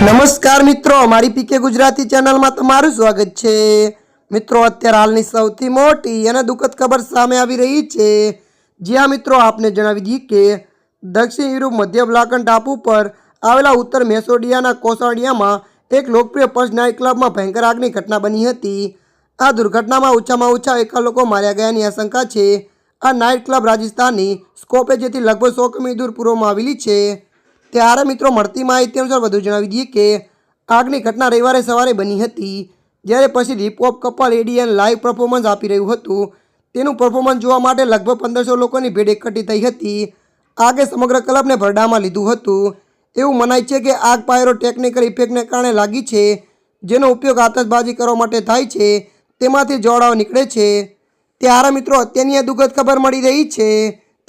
નમસ્કાર મિત્રો, અમારી પીકે ગુજરાતી ચેનલમાં તમારું સ્વાગત છે. મિત્રો, અત્યારે હાલની સૌથી મોટી અને દુઃખદ ખબર સામે આવી રહી છે. જ્યાં મિત્રો, આપને જણાવી દઈએ કે દક્ષિણ યુરોપ, મધ્ય બ્લાકન ટાપુ પર આવેલા ઉત્તર મેસોડિયાના કોસાડિયામાં એક લોકપ્રિય પંચ નાઇટ ક્લબમાં ભયંકર આગની ઘટના બની હતી. આ દુર્ઘટનામાં ઓછામાં ઓછા એકા લોકો માર્યા ગયાની આશંકા છે. આ નાઇટ ક્લબ રાજસ્થાનની સ્કોપે, જેથી લગભગ સો કિમી દૂર પૂર્વમાં આવેલી છે. ત્યારે મિત્રો મળતી માહિતી અનુસાર વધુ જણાવી દઈએ કે આગની ઘટના રવિવારે સવારે બની હતી, જ્યારે પછી હિપહોપ કપલ એડીએન લાઈવ પરફોર્મન્સ આપી રહ્યું હતું. તેનું પરફોર્મન્સ જોવા માટે લગભગ પંદરસો લોકોની ભીડ એકઠી થઈ હતી. આગે સમગ્ર ક્લબને ભરડામાં લીધું હતું. એવું મનાય છે કે આગ પાયરો ટેકનિકલ ઇફેક્ટને કારણે લાગી છે, જેનો ઉપયોગ આતશબાજી કરવા માટે થાય છે, તેમાંથી જોડાઓ નીકળે છે. ત્યારે મિત્રો અત્યારની આ દુઃખદ ખબર મળી રહી છે